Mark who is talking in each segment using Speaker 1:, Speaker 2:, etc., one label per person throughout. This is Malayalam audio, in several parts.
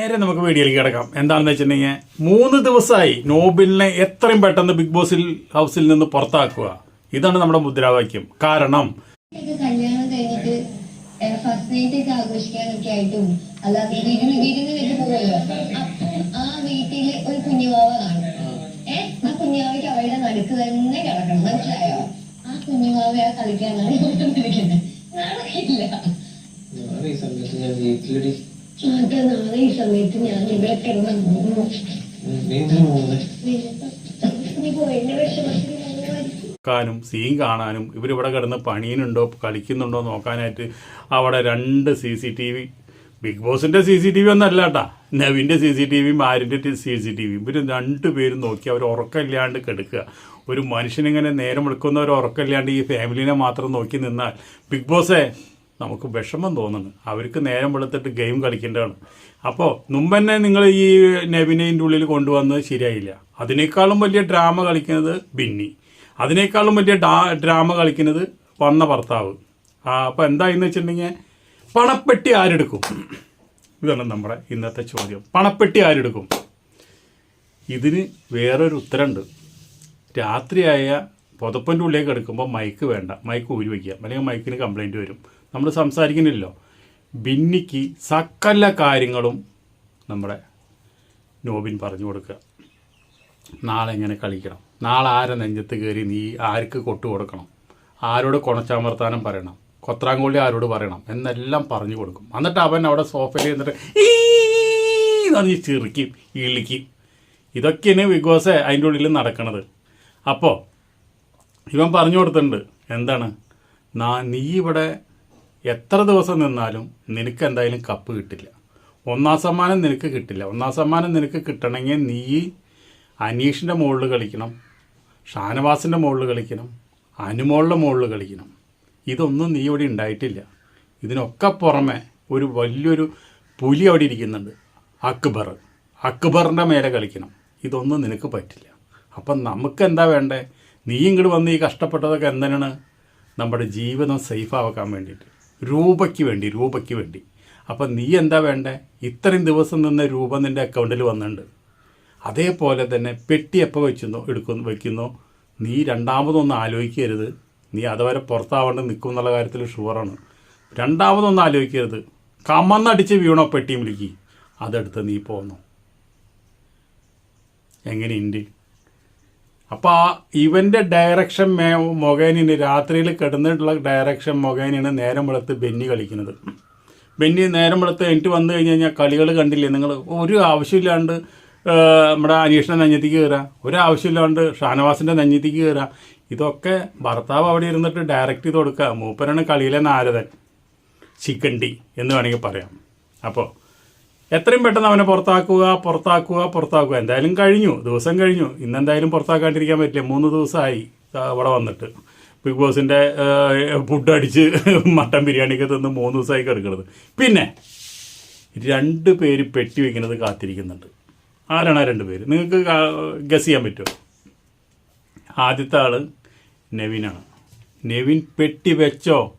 Speaker 1: നേരെ നമുക്ക് വീഡിയോയിലേക്ക് കിടക്കാം. എന്താണെന്ന് വെച്ചിട്ടുണ്ടെങ്കിൽ മൂന്ന് ദിവസമായി നോബിലിനെ എത്രയും പെട്ടെന്ന് ബിഗ് ബോസിൽ ഹൗസിൽ നിന്ന് പുറത്താക്കുക. ഇതാണ് നമ്മുടെ മുദ്രാവാക്യം. കാരണം
Speaker 2: കല്യാണം കഴിഞ്ഞിട്ട് ഫസ്റ്റ് നൈറ്റ് ഒക്കെ ആഘോഷിക്കാനൊക്കെ ആയിട്ടും അല്ലാതെ വിരുന്ന് വിരുന്ന് വെച്ച് പോകുമല്ലോ ആ വീട്ടിൽ ഒരു കുഞ്ഞുവാവ കാണും ആ കുഞ്ഞുവാവയ്ക്ക് അവളുടെ നടുക്ക് തന്നെ കിടക്കണം. മനസ്സിലായോ? ആ കുഞ്ഞുവാവയെ കളിക്കാനാണ്
Speaker 3: ഈ സമയത്ത് ഞാൻ വീട്ടിലടി
Speaker 2: അത് നാളെ ഈ സമയത്ത് ഞാൻ ഇവിടെ കിടന്നു
Speaker 1: ക്കാനും സീൻ കാണാനും. ഇവരിവിടെ കിടന്ന് പണിയുന്നുണ്ടോ കളിക്കുന്നുണ്ടോ നോക്കാനായിട്ട് അവിടെ രണ്ട് C C T V big ബോസിന്റെ സി സി ടി വി ഒന്നല്ല കേട്ടാ. നവിന്റെ സി സി ടി വിയും ആരിന്റെ സി സി ടി വിയും ഇവർ രണ്ടുപേരും നോക്കി അവർ ഉറക്കമില്ലാണ്ട് കിടക്കുക. ഒരു മനുഷ്യനിങ്ങനെ നേരം എടുക്കുന്ന ഒരു ഉറക്കമില്ലാണ്ട് ഈ ഫാമിലിനെ മാത്രം നോക്കി നിന്നാൽ. ബിഗ് ബോസേ നമുക്ക് വിഷമം തോന്നുന്നു. അവർക്ക് നേരം വെളുത്തിട്ട് ഗെയിം കളിക്കേണ്ടതാണ്. അപ്പോൾ മുമ്പ് തന്നെ നിങ്ങൾ ഈ നെബിനേന്റെ ഉള്ളിൽ കൊണ്ടുവന്നത് ശരിയായില്ല. അതിനേക്കാളും വലിയ ഡ്രാമ കളിക്കുന്നത് ബിന്നി. അതിനേക്കാളും വലിയ ഡാ ഡ്രാമ കളിക്കുന്നത് വന്ന ഭർത്താവ്. അപ്പോൾ എന്തായെന്ന് വെച്ചിട്ടുണ്ടെങ്കിൽ പണപ്പെട്ടി ആരെടുക്കും? ഇതാണ് നമ്മുടെ ഇന്നത്തെ ചോദ്യം. പണപ്പെട്ടി ആരെടുക്കും? ഇതിന് വേറൊരു ഉത്തരമുണ്ട്. രാത്രിയായ പുതപ്പന്റെ ഉള്ളിലേക്ക് എടുക്കുമ്പോൾ മൈക്ക് വേണ്ട. മൈക്ക് ഊരി വയ്ക്കുക അല്ലെങ്കിൽ മൈക്കിന് കംപ്ലൈന്റ് വരും. നമ്മൾ സംസാരിക്കുന്നില്ലല്ലോ. ബിന്നിക്ക് സകല കാര്യങ്ങളും നമ്മുടെ നോബിൻ പറഞ്ഞു കൊടുക്കുക. നാളെ എങ്ങനെ കളിക്കണം? നാളെ ആരെ നെഞ്ചത്ത് കയറി നീ ആർക്ക് കൊട്ടു കൊടുക്കണം? ആരോട് കൊണച്ചാമർത്താനം പറയണം? കൊത്രാങ്കോളി ആരോട് പറയണം? എന്നെല്ലാം പറഞ്ഞു കൊടുക്കും. എന്നിട്ട് അവൻ അവിടെ സോഫയിൽ എന്നിട്ട് ഈ ചിറിക്കും ഇളിക്കും. ഇതൊക്കെയാണ് ബിഗ് ബോസ് അതിന്റെ ഉള്ളിൽ നടക്കണത്. അപ്പോൾ ഇവൻ പറഞ്ഞു കൊടുത്തിട്ടുണ്ട്. എന്താണ്? നീ ഇവിടെ എത്ര ദിവസം നിന്നാലും നിനക്ക് എന്തായാലും കപ്പ് കിട്ടില്ല. ഒന്നാം സമ്മാനം നിനക്ക് കിട്ടില്ല. ഒന്നാം സമ്മാനം നിനക്ക് കിട്ടണമെങ്കിൽ നീ അനീഷിന്റെ മുകളിൽ കളിക്കണം ഷാനവാസിന്റെ മുകളിൽ കളിക്കണം അനുമോളുടെ മുകളിൽ കളിക്കണം. ഇതൊന്നും നീ ഇവിടെ ഉണ്ടായിട്ടില്ല. ഇതിനൊക്കെ പുറമെ ഒരു വലിയൊരു പുലി അവിടെ ഇരിക്കുന്നുണ്ട്. അക്ബർ. അക്ബറിന്റെ മേലെ കളിക്കണം. ഇതൊന്നും നിനക്ക് പറ്റില്ല. അപ്പം നമുക്ക് എന്താ വേണ്ടേ? നീ ഇങ്ങോട്ട് വന്ന് ഈ കഷ്ടപ്പെട്ടതൊക്കെ എന്തിനാണ്? നമ്മുടെ ജീവിതം സേഫ് ആക്കാൻ വേണ്ടിയിട്ട്. രൂപയ്ക്ക് വേണ്ടി രൂപയ്ക്ക് വേണ്ടി. അപ്പം നീ എന്താ വേണ്ടേ? ഇത്രയും ദിവസം നിന്ന് രൂപ നിന്റെ അക്കൗണ്ടിൽ വന്നിട്ടുണ്ട്. അതേപോലെ തന്നെ പെട്ടി എപ്പോൾ വെച്ചുന്നോ എടുക്കുന്നു വെക്കുന്നോ? നീ രണ്ടാമതൊന്ന് ആലോചിക്കരുത്. നീ അതുവരെ പുറത്താവേണ്ട നിൽക്കും എന്നുള്ള കാര്യത്തിൽ ഷുവറാണ്. രണ്ടാമതൊന്നും ആലോചിക്കരുത്. കമന്നടിച്ച് വീണോ പെട്ടിയും വിളിക്കി അതെടുത്ത് നീ പോന്നു. എങ്ങനെയുണ്ട് അപ്പോൾ ആ ഇവന്റെ ഡയറക്ഷൻ മേ മൊകേനിന് രാത്രിയിൽ കിടന്നിട്ടുള്ള ഡയറക്ഷൻ മൊകേനാണ് നേരം വെളുത്ത് ബെന്നി കളിക്കുന്നത്. ബെന്നി നേരം വെളുത്ത് എനിക്ക് വന്നു കഴിഞ്ഞ് കഴിഞ്ഞാൽ കളികൾ കണ്ടില്ലേ? നിങ്ങൾ ഒരു ആവശ്യമില്ലാണ്ട് നമ്മുടെ അനീഷിന്റെ നഞ്ഞത്തേക്ക് കയറുക. ഒരു ആവശ്യമില്ലാണ്ട് ഷാനവാസിന്റെ നഞ്ഞത്തേക്ക് കയറുക. ഇതൊക്കെ ഭർത്താവ് അവിടെ ഇരുന്നിട്ട് ഡയറക്റ്റ് ചെയ്ത് കൊടുക്കുക. മൂപ്പരാണ് കളിയിലെ നാരദൻ. ചിക്കൻ ടീ എന്ന് വേണമെങ്കിൽ പറയാം. അപ്പോൾ എത്രയും പെട്ടെന്ന് അവനെ പുറത്താക്കുക പുറത്താക്കുക പുറത്താക്കുക. എന്തായാലും കഴിഞ്ഞു. ദിവസം കഴിഞ്ഞു. ഇന്നെന്തായാലും പുറത്താക്കാണ്ടിരിക്കാൻ പറ്റില്ല. മൂന്ന് ദിവസമായി ഇവിടെ വന്നിട്ട്. ബിഗ് ബോസിന്റെ ഫുഡ് അടിച്ച് മട്ടൻ ബിരിയാണിയൊക്കെ തിന്ന് മൂന്ന് ദിവസമായി കിടക്കുന്നത് പിന്നെ രണ്ട് പേര് പെട്ടി വയ്ക്കുന്നത് കാത്തിരിക്കുന്നുണ്ട്. ആരാണ് ആ രണ്ട് പേര്? നിങ്ങൾക്ക് ഗസ് ചെയ്യാൻ പറ്റുമോ? ആദ്യത്തെ ആൾ നെവിനാണ്. നെവിൻ പെട്ടി വെച്ചോ?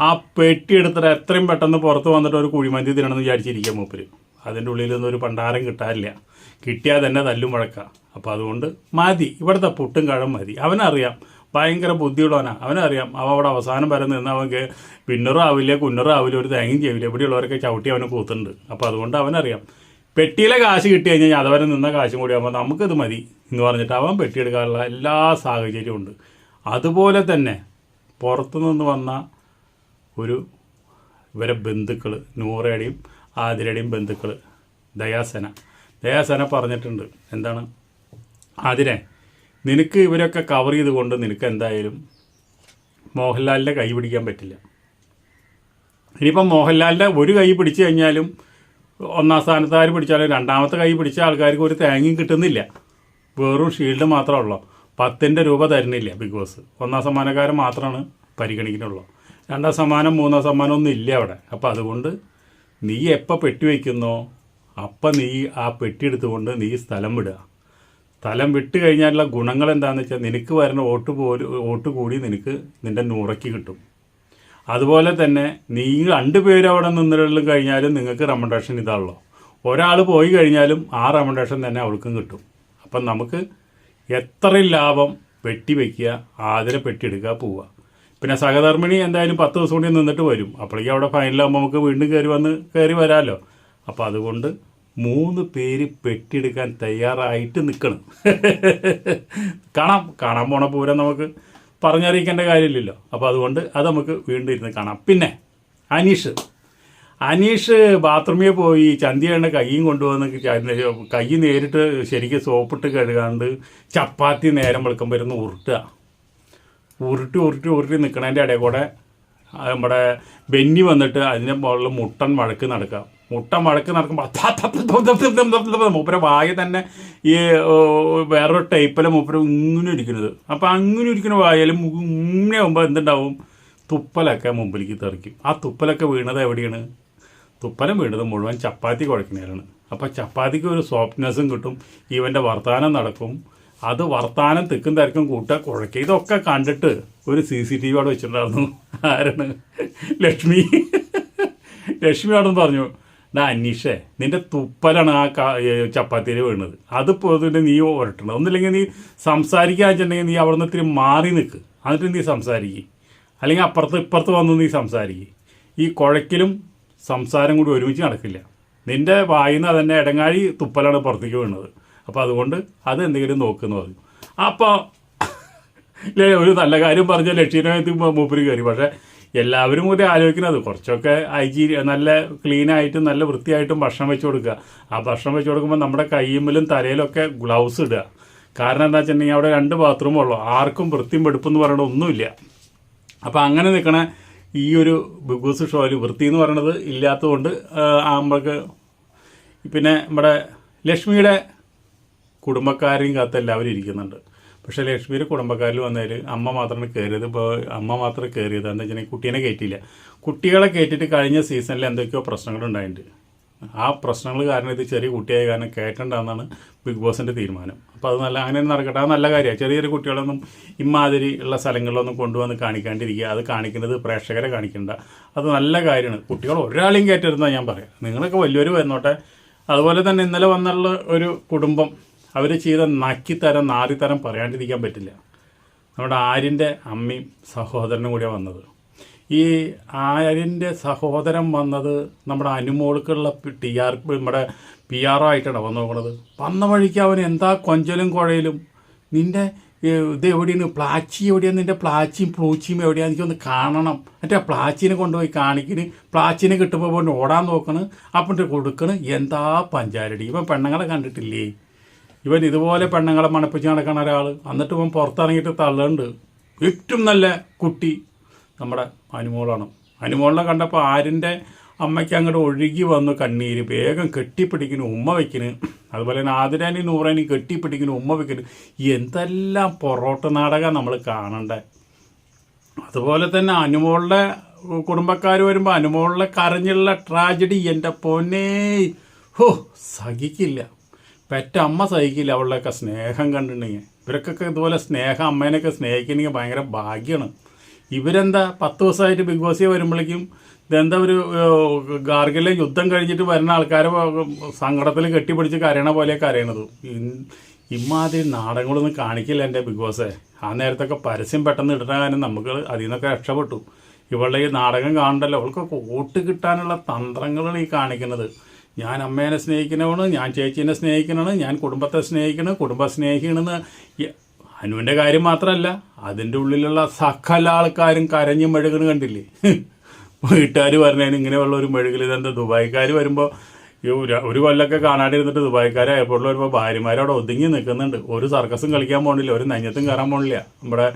Speaker 1: ആ പെട്ടി എടുത്തിട്ട് എത്രയും പെട്ടെന്ന് പുറത്ത് വന്നിട്ട് ഒരു കുഴിമന്തി തിന്നണമെന്ന് വിചാരിച്ചിരിക്കുക മൂപ്പര്. അതിന്റെ ഉള്ളിൽ നിന്ന് ഒരു പണ്ടാരം കിട്ടാറില്ല. കിട്ടിയാൽ തന്നെ തല്ലും മുഴക്ക അപ്പോൾ അതുകൊണ്ട് മതി. ഇവിടുത്തെ പുട്ടും കഴം മതി. അവനറിയാം. ഭയങ്കര ബുദ്ധിയുള്ളവനാ. അവനറിയാം. അവൻ അവിടെ അവസാനം വരെ നിന്ന് അവൻക്ക് പിന്നറും ആവില്ല കുന്നറും ആവില്ല ഒരു തേങ്ങയും ചെയ്യില്ല ഇവിടെയുള്ളവരൊക്കെ ചവിട്ടി അവനെ കൂത്തുണ്ട് അപ്പോൾ അതുകൊണ്ട് അവനറിയാം. പെട്ടിയിലെ കാശ് കിട്ടി കഴിഞ്ഞാൽ അതുവരെ നിന്ന കാശും കൂടി ആകുമ്പോൾ നമുക്കിത് മതി എന്ന് പറഞ്ഞിട്ട് അവൻ പെട്ടിയെടുക്കാനുള്ള എല്ലാ സാഹചര്യവും ഉണ്ട്. അതുപോലെ തന്നെ പുറത്തുനിന്ന് വന്ന ഒരു ഇവരെ ബന്ധുക്കൾ നൂറയുടെയും ആതിരയുടെയും ബന്ധുക്കൾ ദയാസന. ദയാസന പറഞ്ഞിട്ടുണ്ട്. എന്താണ്? ആതിരെ നിനക്ക് ഇവരൊക്കെ കവർ ചെയ്തുകൊണ്ട് നിനക്ക് എന്തായാലും മോഹൻലാലിന്റെ കൈ പിടിക്കാൻ പറ്റില്ല. ഇനിയിപ്പം മോഹൻലാലിന്റെ ഒരു കൈ പിടിച്ചു കഴിഞ്ഞാലും ഒന്നാം സ്ഥാനത്ത് ആര് പിടിച്ചാലും രണ്ടാമത്തെ കൈ പിടിച്ച ആൾക്കാർക്ക് ഒരു തേങ്ങയും കിട്ടുന്നില്ല. വെറും ഷീൽഡ് മാത്രമേ ഉള്ളൂ. പത്തിന്റെ രൂപ തരുന്നില്ല ബിഗ് ബോസ്. ഒന്നാം സമ്മാനക്കാരൻ മാത്രമാണ് പരിഗണിക്കുന്നുള്ളൂ. രണ്ടാം സമ്മാനം മൂന്നാം സമ്മാനം ഒന്നും ഇല്ല അവിടെ. അപ്പോൾ അതുകൊണ്ട് നീ എപ്പോൾ പെട്ടി വയ്ക്കുന്നോ അപ്പം നീ ആ പെട്ടി എടുത്തുകൊണ്ട് നീ സ്ഥലം വിടുക. സ്ഥലം വിട്ട് കഴിഞ്ഞാലുള്ള ഗുണങ്ങൾ എന്താണെന്ന് വെച്ചാൽ നിനക്ക് വരുന്ന വോട്ട് പോലും വോട്ട് കൂടി നിനക്ക് നിന്റെ നൂറയ്ക്ക് കിട്ടും. അതുപോലെ തന്നെ നീ രണ്ടുപേരും അവിടെ നിന്നിട്ടുള്ള കഴിഞ്ഞാലും നിങ്ങൾക്ക് റെമൻഡേഷൻ ഇതാണല്ലോ. ഒരാൾ പോയി കഴിഞ്ഞാലും ആ റെമൻഡേഷൻ തന്നെ അവൾക്കും കിട്ടും. അപ്പം നമുക്ക് എത്ര ലാഭം വെട്ടി വയ്ക്കുക ആതിരെ പെട്ടിയെടുക്കുക പോവുക. പിന്നെ സഹധർമ്മിണി എന്തായാലും പത്ത് ദിവസം കൂടി നിന്നിട്ട് വരും. അപ്പോഴേക്കും അവിടെ ഫൈനലാകുമ്പോൾ നമുക്ക് വീണ്ടും കയറി വന്ന് കയറി വരാമല്ലോ അപ്പോൾ അതുകൊണ്ട് മൂന്ന് പേര് പെട്ടിയെടുക്കാൻ തയ്യാറായിട്ട് നിൽക്കണം കാണാം. കാണാൻ പോണ പൂരം നമുക്ക് പറഞ്ഞറിയിക്കേണ്ട കാര്യമില്ലല്ലോ. അപ്പോൾ അതുകൊണ്ട് അത് നമുക്ക് വീണ്ടും ഇരുന്ന് കാണാം. പിന്നെ അനീഷ്. അനീഷ് ബാത്റൂമിൽ പോയി ചന്തിയുടെ കൈയും കൊണ്ടുവന്ന് കൈ നേരിട്ട് ശരിക്കും സോപ്പിട്ട് കഴുകാണ്ട് ചപ്പാത്തി നേരം വെളുക്കുമ്പോൾ ഇരുന്ന് ഉരുട്ടുക. ഉരുട്ടി ഉരുട്ടി ഉരുട്ടി നിൽക്കണതിന്റെ ഇടയിൽ കൂടെ നമ്മുടെ ബെന്നി വന്നിട്ട് അതിന്റെ മുകളിൽ മുട്ടൻ വഴക്ക് നടക്കുക. മുട്ടൻ വഴക്ക് നടക്കുമ്പോൾ മൂപ്പര വായ തന്നെ ഈ വേറൊരു ടൈപ്പിലെ മൂപ്പര ഇങ്ങനെ ഇരിക്കുന്നത് അപ്പോൾ അങ്ങനെ ഇരിക്കുന്ന വായാലും ഇങ്ങനെ ആകുമ്പോൾ എന്തുണ്ടാവും? തുപ്പലൊക്കെ മുമ്പിലേക്ക് തെറിക്കും. ആ തുപ്പലൊക്കെ വീണത് എവിടെയാണ്? തുപ്പലം വീണത് മുഴുവൻ ചപ്പാത്തി കുഴക്കുന്നതിലാണ് അപ്പോൾ ചപ്പാത്തിക്ക് ഒരു സോഫ്റ്റ്നെസ്സും കിട്ടും ഇവന്റെ വർത്തമാനം നടക്കും. അത് വർത്താനം തെക്കും തിരക്കും കൂട്ടുക കുഴക്കുക. ഇതൊക്കെ കണ്ടിട്ട് ഒരു സി സി ടി വി അവിടെ വെച്ചിട്ടുണ്ടായിരുന്നു. ആരാണ്? ലക്ഷ്മി. ലക്ഷ്മി അവിടെ പറഞ്ഞു ഡാ അന്വേഷേ നിന്റെ തുപ്പലാണ് ആ ചപ്പാത്തിയിൽ വീണത്. അത് ഇതിന്റെ നീ ഉരട്ടണം ഒന്നില്ലെങ്കിൽ നീ സംസാരിക്കാന്ന് വെച്ചിട്ടുണ്ടെങ്കിൽ നീ അവിടെ നിന്ന് ഇത്തിരി മാറി നിൽക്ക് എന്നിട്ട് നീ സംസാരിക്കും. അല്ലെങ്കിൽ അപ്പുറത്ത് ഇപ്പുറത്ത് വന്ന് നീ സംസാരിക്കും. ഈ കുഴക്കിലും സംസാരം കൂടി ഒരുമിച്ച് നടക്കില്ല. നിന്റെ വായിന്ന് തന്നെ ഇടങ്ങാഴി തുപ്പലാണ് പുറത്തേക്ക് വീണത്. അപ്പോൾ അതുകൊണ്ട് അത് എന്തെങ്കിലും നോക്കുന്നു പറഞ്ഞു. അപ്പോൾ ഒരു നല്ല കാര്യം പറഞ്ഞ ലക്ഷ്യമായിട്ട് മൂപ്പര് കയറി. പക്ഷേ എല്ലാവരും കൂടി ആലോചിക്കുന്നത് കുറച്ചൊക്കെ ഐജി നല്ല ക്ലീനായിട്ടും നല്ല വൃത്തിയായിട്ടും ഭക്ഷണം വെച്ച് കൊടുക്കുക. ആ ഭക്ഷണം വെച്ച് കൊടുക്കുമ്പോൾ നമ്മുടെ കയ്യുമ്പിലും തലയിലൊക്കെ ഗ്ലൗസ് ഇടുക. കാരണം എന്താ വെച്ചിട്ടുണ്ടെങ്കിൽ അവിടെ രണ്ട് ബാത്റൂം ഉള്ളൂ. ആർക്കും വൃത്തിയും വെടുപ്പെന്ന് പറയണ ഒന്നുമില്ല. അപ്പോൾ അങ്ങനെ നിൽക്കണ ഈ ഒരു ബിഗ് ബോസ് ഷോയിൽ വൃത്തി എന്ന് പറയണത് ഇല്ലാത്തതുകൊണ്ട് ആ, നമ്മൾക്ക് പിന്നെ നമ്മുടെ ലക്ഷ്മിയുടെ കുടുംബക്കാരെയും കാത്ത് എല്ലാവരും ഇരിക്കുന്നുണ്ട്. പക്ഷേ ലക്ഷ്മിയുടെ കുടുംബക്കാരിൽ വന്നതിൽ അമ്മ മാത്രമാണ് കയറിയത്. ഇപ്പോൾ അമ്മ മാത്രം കയറിയത്. എന്താ വെച്ചിട്ടുണ്ടെങ്കിൽ കുട്ടീനെ കയറ്റിയില്ല. കുട്ടികളെ കയറ്റിയിട്ട് കഴിഞ്ഞ സീസണിൽ എന്തൊക്കെയോ പ്രശ്നങ്ങളുണ്ടായിട്ടുണ്ട് ആ പ്രശ്നങ്ങൾ കാരണം ഇത് ചെറിയ കുട്ടിയായ കാരണം കയറ്റണ്ടെന്നാണ് ബിഗ് ബോസിന്റെ തീരുമാനം. അപ്പോൾ അത് നല്ല അങ്ങനെ നടക്കട്ടെ. അത് നല്ല കാര്യമാണ്. ചെറിയ ചെറിയ കുട്ടികളൊന്നും ഇമാതിരി ഉള്ള സ്ഥലങ്ങളിലൊന്നും കൊണ്ടുവന്ന് കാണിക്കാണ്ടിരിക്കുക. അത് കാണിക്കുന്നത് പ്രേക്ഷകരെ കാണിക്കേണ്ട. അത് നല്ല കാര്യമാണ്. കുട്ടികൾ ഒരാളെയും കയറ്റരുതെന്നാണ് ഞാൻ പറയാം. നിങ്ങളൊക്കെ വലിയൊരു വന്നോട്ടെ അതുപോലെ തന്നെ ഇന്നലെ വന്നുള്ള ഒരു കുടുംബം അവർ ചെയ്ത നക്കിത്തരം നാറിത്തരം പറയാണ്ടിരിക്കാൻ പറ്റില്ല. നമ്മുടെ ആര്യന്റെ അമ്മയും സഹോദരനും കൂടിയാണ് വന്നത്. ഈ ആര്യന്റെ സഹോദരൻ വന്നത് നമ്മുടെ അനുമോൾക്കുള്ള ടി ആർ നമ്മുടെ പി ആർ ആയിട്ടാണ് വന്നു നോക്കണത് വന്ന വഴിക്ക് അവൻ എന്താ കൊഞ്ചലും കുഴയിലും നിന്റെ ഇത് എവിടെയാണ്? പ്ലാച്ചി എവിടെയാണ് നിന്റെ പ്ലാച്ചിയും പ്ലൂച്ചിയും എവിടെയാണ് എനിക്കൊന്ന് കാണണം. മറ്റേ പ്ലാച്ചിനെ കൊണ്ടുപോയി കാണിക്കണ്. പ്ലാച്ചിനെ കിട്ടുമ്പോൾ കൊണ്ട് ഓടാൻ നോക്കണ്. അപ്പം കൊടുക്കണ്. എന്താ പഞ്ചാരടി? ഇപ്പം പെണ്ണുങ്ങളെ കണ്ടിട്ടില്ലേ? ഇവൻ ഇതുപോലെ പെണ്ണുങ്ങളെ മണപ്പിച്ച് നടക്കുന്ന ഒരാൾ എന്നിട്ട് ഇവൻ പുറത്തിറങ്ങിയിട്ട് തള്ളുണ്ട് ഏറ്റവും നല്ല കുട്ടി നമ്മുടെ അനുമോളാണ്. അനുമോളിനെ കണ്ടപ്പോൾ ആരിന്റെ അമ്മയ്ക്ക് അങ്ങോട്ട് ഒഴുകി വന്നു കണ്ണീര്. വേഗം കെട്ടിപ്പിടിക്കുന്നു ഉമ്മ വയ്ക്കുന്നു അതുപോലെ തന്നെ ആതിരാനി നൂറാനി കെട്ടിപ്പിടിക്കുന്നു ഉമ്മ വയ്ക്കുന്നു എന്തെല്ലാം പൊറോട്ട നാടകം നമ്മൾ കാണണ്ടേ? അതുപോലെ തന്നെ അനുമോളുടെ കുടുംബക്കാർ വരുമ്പോൾ അനുമോളിലെ കരഞ്ഞുള്ള ട്രാജഡി എന്റെ പൊന്നേ. ഹോ സഹിക്കില്ല. പെറ്റ അമ്മ സഹിക്കില്ല അവളുടെയൊക്കെ സ്നേഹം കണ്ടിട്ടുണ്ടെങ്കിൽ. ഇവർക്കൊക്കെ ഇതുപോലെ സ്നേഹം അമ്മേനെയൊക്കെ സ്നേഹിക്കണമെങ്കിൽ ഭയങ്കര ഭാഗ്യമാണ് ഇവരെന്താ പത്ത് ദിവസമായിട്ട് ബിഗ് ബോസിൽ വരുമ്പോഴേക്കും ഇതെന്താ ഒരു ഗാർഗിലെ യുദ്ധം കഴിഞ്ഞിട്ട് വരുന്ന ആൾക്കാരെ സങ്കടത്തിൽ കെട്ടിപ്പിടിച്ച് കരയണ പോലെ കരയണത് ഇമാതിരി നാടകങ്ങളൊന്നും കാണിക്കില്ല എന്റെ ബിഗ് ബോസേ ആ നേരത്തൊക്കെ പരസ്യം പെട്ടെന്ന് ഇടുന്ന കാരണം നമുക്ക് അതിൽ നിന്നൊക്കെ രക്ഷപ്പെട്ടു. ഇവളുടെ ഈ നാടകം കാണണ്ടല്ലോ അവൾക്കൊക്കെ വോട്ട് കിട്ടാനുള്ള തന്ത്രങ്ങളാണ് ഈ കാണിക്കുന്നത്. ഞാൻ അമ്മേനെ സ്നേഹിക്കണമാണ് ഞാൻ ചേച്ചീനെ സ്നേഹിക്കണമാണ് ഞാൻ കുടുംബത്തെ സ്നേഹിക്കണം കുടുംബ സ്നേഹിക്കണമെന്ന് ഹനുവിന്റെ കാര്യം മാത്രമല്ല അതിന്റെ ഉള്ളിലുള്ള സകല ആൾക്കാരും കരഞ്ഞ് മെഴുകണ് കണ്ടില്ലേ? വീട്ടുകാർ പറഞ്ഞതിന് ഇങ്ങനെയുള്ള ഒരു മെഴുകൽ ഇതെന്താ ദുബായിക്കാർ വരുമ്പോൾ ഈ ഒരു- കൊല്ലമൊക്കെ കാണാണ്ടിരുന്നിട്ട് ദുബായിക്കാർ എയർപോർട്ടിൽ വരുമ്പോൾ ഭാര്യമാരവിടെ ഒതുങ്ങി നിൽക്കുന്നുണ്ട് ഒരു സർക്കസും കളിക്കാൻ പോകണില്ല ഒരു നഞ്ഞത്തും കയറാൻ പോകണില്ല നമ്മുടെ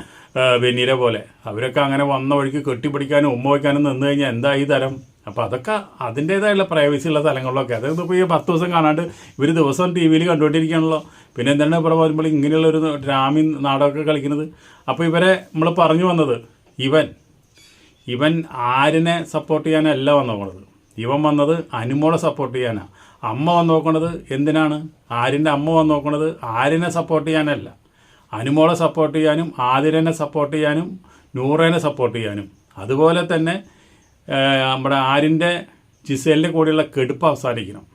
Speaker 1: വെന്നീരെ പോലെ. അവരൊക്കെ അങ്ങനെ വന്ന വഴിക്ക് കെട്ടിപ്പിടിക്കാനും ഉമ്മ വയ്ക്കാനും നിന്ന് കഴിഞ്ഞാൽ എന്താ ഈ തരം അപ്പോൾ അതൊക്കെ അതിന്റേതായുള്ള പ്രൈവസി ഉള്ള സ്ഥലങ്ങളിലൊക്കെ. അതായത് ഇപ്പോൾ ഈ പത്ത് ദിവസം കാണാണ്ട് ഇവർ ദിവസം ടി വിയിൽ കണ്ടുകൊണ്ടിരിക്കുകയാണല്ലോ. പിന്നെ എന്താണ് ഇവിടെ വരുമ്പോൾ ഇങ്ങനെയുള്ളൊരു ഡ്രാമി നാടകമൊക്കെ കളിക്കുന്നത്? അപ്പോൾ ഇവരെ നമ്മൾ പറഞ്ഞു വന്നത് ഇവൻ ഇവൻ ആരിനെ സപ്പോർട്ട് ചെയ്യാനല്ല വന്നു നോക്കണത് ഇവൻ വന്നത് അനുമോളെ സപ്പോർട്ട് ചെയ്യാനാണ് അമ്മ വന്ന് നോക്കണത് എന്തിനാണ്? ആരിന്റെ അമ്മ വന്ന് നോക്കണത് ആരിനെ സപ്പോർട്ട് ചെയ്യാനല്ല. അനുമോളെ സപ്പോർട്ട് ചെയ്യാനും ആതിരനെ സപ്പോർട്ട് ചെയ്യാനും നൂറേനെ സപ്പോർട്ട് ചെയ്യാനും. അതുപോലെ തന്നെ നമ്മുടെ ആരിന്റെ ജിസേലിന്റെ കൂടെയുള്ള കെടുപ്പ് അവസാനിക്കണം.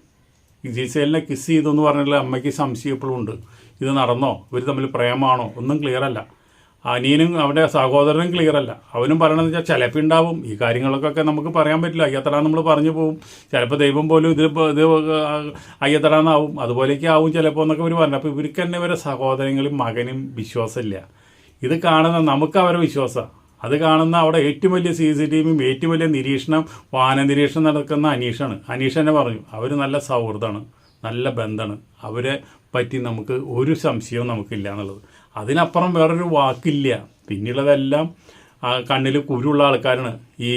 Speaker 1: ജിസേലിനെ കിസ് ചെയ്തെന്ന് പറഞ്ഞാൽ അമ്മയ്ക്ക് സംശയം ഇപ്പോഴും ഉണ്ട്. ഇത് നടന്നോ? ഇവർ തമ്മിൽ പ്രേമാണോ? ഒന്നും ക്ലിയർ അല്ല. അനിയനും അവന്റെ സഹോദരനും ക്ലിയർ അല്ല. അവനും പറയണമെന്ന് വെച്ചാൽ ചിലപ്പോൾ ഉണ്ടാവും ഈ കാര്യങ്ങൾക്കൊക്കെ നമുക്ക് പറയാൻ പറ്റില്ല. അയ്യത്തട നമ്മൾ പറഞ്ഞു പോകും ചിലപ്പോൾ ദൈവം പോലും ഇത് ഇത് അയ്യത്തടാന്നാവും. അതുപോലെയൊക്കെ ആവും ചിലപ്പോൾ എന്നൊക്കെ ഇവർ പറഞ്ഞു. അപ്പോൾ ഇവർക്ക് തന്നെ ഇവരെ സഹോദരങ്ങളും മകനും വിശ്വാസമില്ല. ഇത് കാണുന്ന നമുക്ക് അവരെ വിശ്വാസമാണ് അത് കാണുന്ന അവിടെ ഏറ്റവും വലിയ സി സി ടി വിയും ഏറ്റവും വലിയ നിരീക്ഷണം വാഹന നിരീക്ഷണം നടക്കുന്ന അനീഷാണ്. അനീഷ് തന്നെ പറഞ്ഞു അവർ നല്ല സൗഹൃദമാണ് നല്ല ബന്ധമാണ്. അവരെ പറ്റി നമുക്ക് ഒരു സംശയവും നമുക്കില്ല എന്നുള്ളത്. അതിനപ്പുറം വേറൊരു വാക്കില്ല. പിന്നെയുള്ളതെല്ലാം കണ്ണിൽ കുരുള്ള ആൾക്കാരാണ് ഈ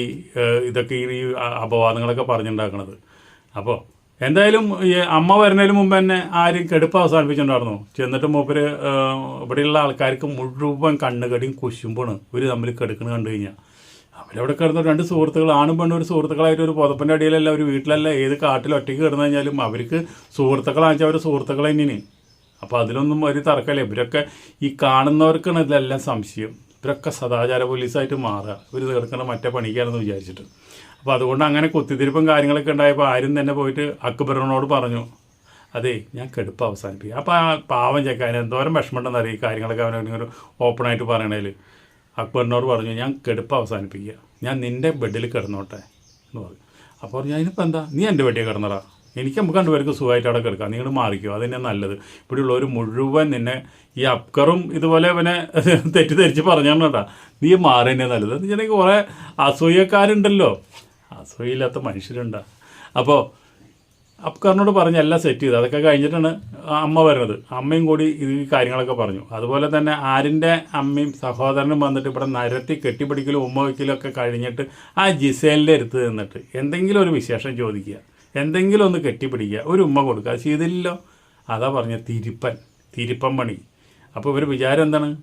Speaker 1: ഇതൊക്കെ ഈ അപവാദങ്ങളൊക്കെ പറഞ്ഞുണ്ടാക്കുന്നത് അപ്പോൾ എന്തായാലും ഈ അമ്മ വരുന്നതിന് മുമ്പ് തന്നെ ആരും കെടുപ്പ് അവസാനിപ്പിച്ചിട്ടുണ്ടായിരുന്നു? ചെന്നിട്ട് മൂപ്പര് ഇവിടെയുള്ള ആൾക്കാർക്ക് മുഴുവൻ കണ്ണുകടിയും കുശുമ്പാണ്. ഒരു തമ്മിൽ കെടുക്കണ കണ്ടു കഴിഞ്ഞാൽ അവരവിടെ കിടന്ന രണ്ട് സുഹൃത്തുക്കൾ ആണും പെണ്ണും ഒരു സുഹൃത്തുക്കളായിട്ട് ഒരു പുതപ്പിന്റെ അടിയിലല്ല ഒരു വീട്ടിലല്ല ഏത് കാട്ടിൽ ഒറ്റയ്ക്ക് കിടന്നു കഴിഞ്ഞാലും അവർക്ക് സുഹൃത്തുക്കളാണെന്ന് വെച്ചാൽ അവർ സുഹൃത്തുക്കൾ തന്നെയാണ്. അപ്പോൾ അതിലൊന്നും ഒരു തർക്കമില്ല. ഇവരൊക്കെ ഈ കാണുന്നവർക്കാണ് ഇതിലെല്ലാം സംശയം. ഇവരൊക്കെ സദാചാര പോലീസായിട്ട് മാറുക. ഇവർ തീർക്കേണ്ട മറ്റേ പണിക്കാണെന്ന് വിചാരിച്ചിട്ട്. അപ്പോൾ അതുകൊണ്ട് അങ്ങനെ കുത്തിത്തിരിപ്പും കാര്യങ്ങളൊക്കെ ഉണ്ടായപ്പോൾ ആരും തന്നെ പോയിട്ട് അക്ബറിനോട് പറഞ്ഞു അതെ ഞാൻ കെടുപ്പ് അവസാനിപ്പിക്കുക അപ്പോൾ ആ പാവം ചെക്കാൻ എന്തോരം വിഷമമുണ്ടെന്ന് അറിയാം? ഈ കാര്യങ്ങളൊക്കെ അവനൊരു ഓപ്പണായിട്ട് പറയണേൽ അക്ബറിനോട് പറഞ്ഞു ഞാൻ കെടുപ്പ് അവസാനിപ്പിക്കുക ഞാൻ നിന്റെ ബെഡിൽ കിടന്നോട്ടെ എന്ന് പറഞ്ഞു. അപ്പോൾ പറഞ്ഞു അതിനിപ്പോൾ എന്താ? നീ എന്റെ ബെഡിൽ കിടന്നടാ. എനിക്ക് നമുക്ക് രണ്ടുപേർക്ക് സുഖമായിട്ട് അവിടെ കിടക്കാം. നിങ്ങൾ മാറിക്കോ. അത് തന്നെ നല്ലത്. ഇവിടെയുള്ളവർ മുഴുവൻ നിന്നെ ഈ അപ്കറും ഇതുപോലെ ഇവനെ തെറ്റിദ്ധരിച്ച് പറഞ്ഞാണ്ടാ നീ മാറി തന്നെ നല്ലത്. എന്ന് വെച്ചാൽ കുറേ അസൂയക്കാരുണ്ടല്ലോ. അസൂയില്ലാത്ത മനുഷ്യരുണ്ടാ. അപ്പോൾ അപ്കറിനോട് പറഞ്ഞ് എല്ലാം സെറ്റ് ചെയ്ത്. അതൊക്കെ കഴിഞ്ഞിട്ടാണ് അമ്മ വരുന്നത്. അമ്മയും കൂടി ഈ കാര്യങ്ങളൊക്കെ പറഞ്ഞു. അതുപോലെ തന്നെ ആരിന്റെ അമ്മയും സഹോദരനും വന്നിട്ട് ഇവിടെ നരത്തി കെട്ടിപ്പിടിക്കലും ഉമ്മ വയ്ക്കലും ഒക്കെ കഴിഞ്ഞിട്ട് ആ ജിസേലിന്റെ അടുത്ത് നിന്നിട്ട് എന്തെങ്കിലും ഒരു വിശേഷം ചോദിക്കുക. എന്തെങ്കിലും ഒന്ന് കെട്ടിപ്പിടിക്കുക. ഒരു ഉമ്മ കൊടുക്കുക. ചെയ്തില്ലല്ലോ. അതാ പറഞ്ഞ തിരുപ്പൻ തിരുപ്പൻ പണി. അപ്പോൾ ഇവർ വിചാരം എന്താണ്?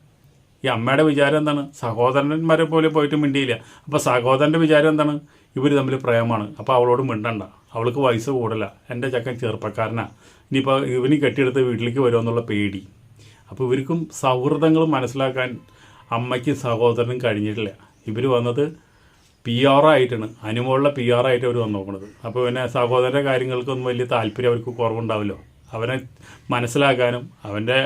Speaker 1: ഈ അമ്മയുടെ വിചാരം എന്താണ്? സഹോദരന്മാരെ പോലെ പോയിട്ട് മിണ്ടിയില്ല. അപ്പോൾ സഹോദരന്റെ വിചാരം എന്താണ്? ഇവർ തമ്മിൽ പ്രേമമാണ്. അപ്പോൾ അവളോട് മിണ്ടണ്ട. അവൾക്ക് വയസ്സ് കൂടല. എന്റെ ചക്കൻ ചെറുപ്പക്കാരനാ. ഇനിയിപ്പോൾ ഇവന് കെട്ടിയെടുത്ത് വീട്ടിലേക്ക് വരുമെന്നുള്ള പേടി. അപ്പോൾ ഇവർക്കും സൗഹൃദങ്ങൾ മനസ്സിലാക്കാൻ അമ്മയ്ക്കും സഹോദരനും കഴിഞ്ഞിട്ടില്ല. ഇവർ വന്നത് പി ആർ ആയിട്ടാണ്. അനുമോളുടെ പി ആർ ആയിട്ട് അവർ വന്നോക്കണത്. അപ്പോൾ പിന്നെ സഹോദരന്റെ കാര്യങ്ങൾക്കൊന്നും വലിയ താല്പര്യം അവർക്ക് കുറവുണ്ടാവില്ലോ. അവനെ മനസ്സിലാക്കാനും അവന്റെ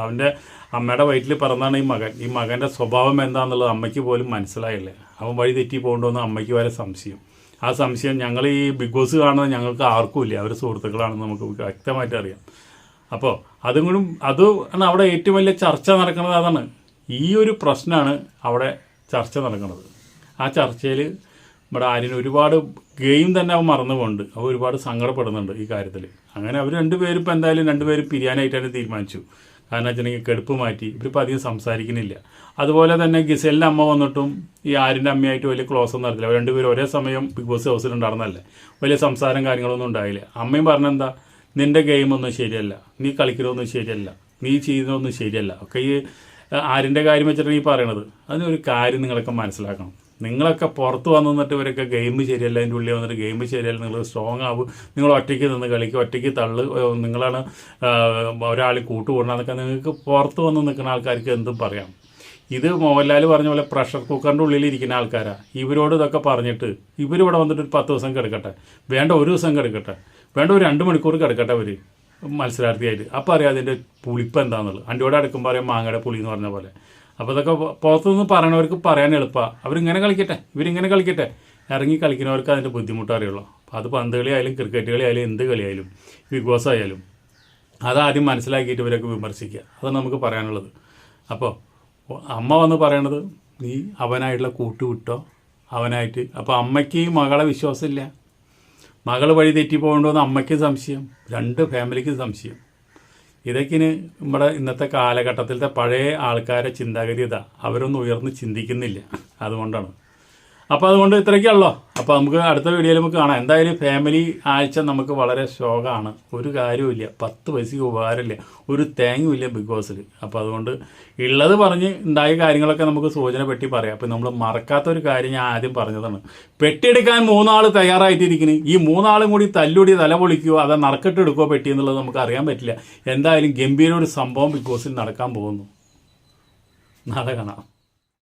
Speaker 1: അവന്റെ അമ്മയുടെ വയറ്റിൽ പിറന്നാണ് ഈ മകൻ. ഈ മകന്റെ സ്വഭാവം എന്താണെന്നുള്ളത് അമ്മയ്ക്ക് പോലും മനസ്സിലായില്ലേ. അവൻ വഴി തെറ്റി പോകണമെന്ന് അമ്മയ്ക്ക് വരെ സംശയം. ആ സംശയം ഞങ്ങൾ ഈ ബിഗ് ബോസ് കാണുന്നത് ഞങ്ങൾക്ക് ആർക്കും ഇല്ല. അവർ സുഹൃത്തുക്കളാണെന്ന് നമുക്ക് വ്യക്തമായിട്ട് അറിയാം. അപ്പോൾ അതും കൂടി അത് അവിടെ ഏറ്റവും വലിയ ചർച്ച നടക്കുന്നത് അതാണ്. ഈ ഒരു പ്രശ്നമാണ് അവിടെ ചർച്ച നടക്കുന്നത്. ആ ചർച്ചയിൽ നമ്മുടെ ആര്യന് ഒരുപാട് ഗെയിം തന്നെ അവൻ മറന്നുകൊണ്ട് അവൻ ഒരുപാട് സങ്കടപ്പെടുന്നുണ്ട് ഈ കാര്യത്തിൽ. അങ്ങനെ അവർ രണ്ടുപേരും ഇപ്പം എന്തായാലും രണ്ടുപേരും പിരിയാനായിട്ടാണ് തീരുമാനിച്ചു. കാരണം വെച്ചിട്ടുണ്ടെങ്കിൽ കെടുപ്പ് മാറ്റി. ഇവരിപ്പോൾ അധികം സംസാരിക്കുന്നില്ല. അതുപോലെ തന്നെ ഗിസലിന്റെ അമ്മ വന്നിട്ടും ഈ ആരിന്റെ അമ്മയായിട്ട് വലിയ ക്ലോസ് ഒന്നും നടത്തില്ല. രണ്ടുപേരും ഒരേ സമയം ബിഗ് ബോസ് ഹൗസിൽ ഉണ്ടായിരുന്നല്ലേ വലിയ സംസാരം കാര്യങ്ങളൊന്നും ഉണ്ടായില്ല. അമ്മയും പറഞ്ഞെന്താ നിന്റെ ഗെയിമൊന്നും ശരിയല്ല. നീ കളിക്കുന്നതൊന്നും ശരിയല്ല. നീ ചെയ്യുന്നതൊന്നും ശരിയല്ല. ഒക്കെ ഈ ആരിന്റെ കാര്യം വെച്ചിട്ടാണ് ഈ പറയണത്. അതിനൊരു കാര്യം നിങ്ങളൊക്കെ മനസ്സിലാക്കണം. നിങ്ങളൊക്കെ പുറത്ത് വന്നു നിന്നിട്ട് ഇവരൊക്കെ ഗെയിം ശരിയല്ല അതിന്റെ ഉള്ളിൽ വന്നിട്ട് ഗെയിം ശരിയല്ല നിങ്ങൾ സ്ട്രോങ് ആവും. നിങ്ങൾ ഒറ്റയ്ക്ക് നിന്ന് കളിക്കുക ഒറ്റയ്ക്ക് തള്ളു നിങ്ങളാണ് ഒരാൾ കൂട്ടുകൂടണമെന്നൊക്കെ നിങ്ങൾക്ക് പുറത്ത് വന്ന് നിൽക്കുന്ന ആൾക്കാർക്ക് എന്തും പറയാം. ഇത് മോഹൻലാൽ പറഞ്ഞ പോലെ പ്രഷർ കുക്കറിന്റെ ഉള്ളിൽ ഇരിക്കുന്ന ആൾക്കാരാണ് ഇവരോട് ഇതൊക്കെ പറഞ്ഞിട്ട് ഇവരിവിടെ വന്നിട്ട് ഒരു പത്ത് ദിവസം കിടക്കട്ടെ വേണ്ട ഒരു ദിവസം കിടക്കട്ടെ വേണ്ട ഒരു രണ്ട് മണിക്കൂർ കിടക്കട്ടെ അവർ മത്സരാർത്ഥിയായിട്ട്. അപ്പോൾ അറിയാം അതിന്റെ പുളിപ്പ് എന്താണെന്നുള്ളത് കൂടെ അടുക്കുമ്പോൾ അറിയാം മാങ്ങയുടെ പുളി എന്ന് പറഞ്ഞ പോലെ. അപ്പോൾ ഇതൊക്കെ പുറത്തുനിന്ന് പറയണവർക്ക് പറയാൻ എളുപ്പമാണ് അവരിങ്ങനെ കളിക്കട്ടെ ഇവരിങ്ങനെ കളിക്കട്ടെ. ഇറങ്ങി കളിക്കുന്നവർക്ക് അതിന്റെ ബുദ്ധിമുട്ട് അറിയുള്ളൂ. അപ്പോൾ അത് പന്ത് കളി ആയാലും ക്രിക്കറ്റ് കളിയായാലും എന്ത് കളിയായാലും ബിഗ് ബോസ് ആയാലും അതാദ്യം മനസ്സിലാക്കിയിട്ട് ഇവരൊക്കെ വിമർശിക്കുക. അതാണ് നമുക്ക് പറയാനുള്ളത്. അപ്പോൾ അമ്മ വന്ന് പറയണത് നീ അവനായിട്ടുള്ള കൂട്ടുവിട്ടോ അവനായിട്ട്. അപ്പോൾ അമ്മയ്ക്ക് മകളെ വിശ്വാസമില്ല. മകൾ വഴി തെറ്റി പോകേണ്ടതെന്ന് അമ്മയ്ക്ക് സംശയം. രണ്ട് ഫാമിലിക്ക് സംശയം. ഇതൊക്കെയാണ് നമ്മുടെ ഇന്നത്തെ കാലഘട്ടത്തിലത്തെ പഴയ ആൾക്കാരെ ചിന്താഗതി ഇതാ. അവരൊന്നും ഉയർന്ന് ചിന്തിക്കുന്നില്ല. അതുകൊണ്ടാണ്. അപ്പോൾ അതുകൊണ്ട് ഇത്രയ്ക്കുള്ളൂ അപ്പോൾ നമുക്ക് അടുത്ത വീഡിയോയിൽ നമുക്ക് കാണാം. എന്തായാലും ഫാമിലി ആഴ്ച നമുക്ക് വളരെ ശോകമാണ് ഒരു കാര്യവുമില്ല പത്ത് പൈസയ്ക്ക് ഉപകാരമില്ല. ഒരു തേങ്ങയുമില്ല ബിഗ് ബോസിൽ അപ്പോൾ അതുകൊണ്ട് ഉള്ളത് പറഞ്ഞ് ഉണ്ടായ കാര്യങ്ങളൊക്കെ നമുക്ക് സൂചന പെട്ടി പറയാം. അപ്പോൾ നമ്മൾ മറക്കാത്ത ഒരു കാര്യം ഞാൻ ആദ്യം പറഞ്ഞതാണ്. പെട്ടിയെടുക്കാൻ മൂന്നാൾ തയ്യാറായിട്ടിരിക്കുന്നു ഈ മൂന്നാളും കൂടി തല്ലുടി തല പൊളിക്കുകയോ അതോ നറുക്കെട്ടെടുക്കുകയോ പെട്ടി എന്നുള്ളത് നമുക്ക് അറിയാൻ പറ്റില്ല. എന്തായാലും ഗംഭീര ഒരു സംഭവം ബിഗ് ബോസിൽ നടക്കാൻ പോകുന്നു. നാളെ കാണാം.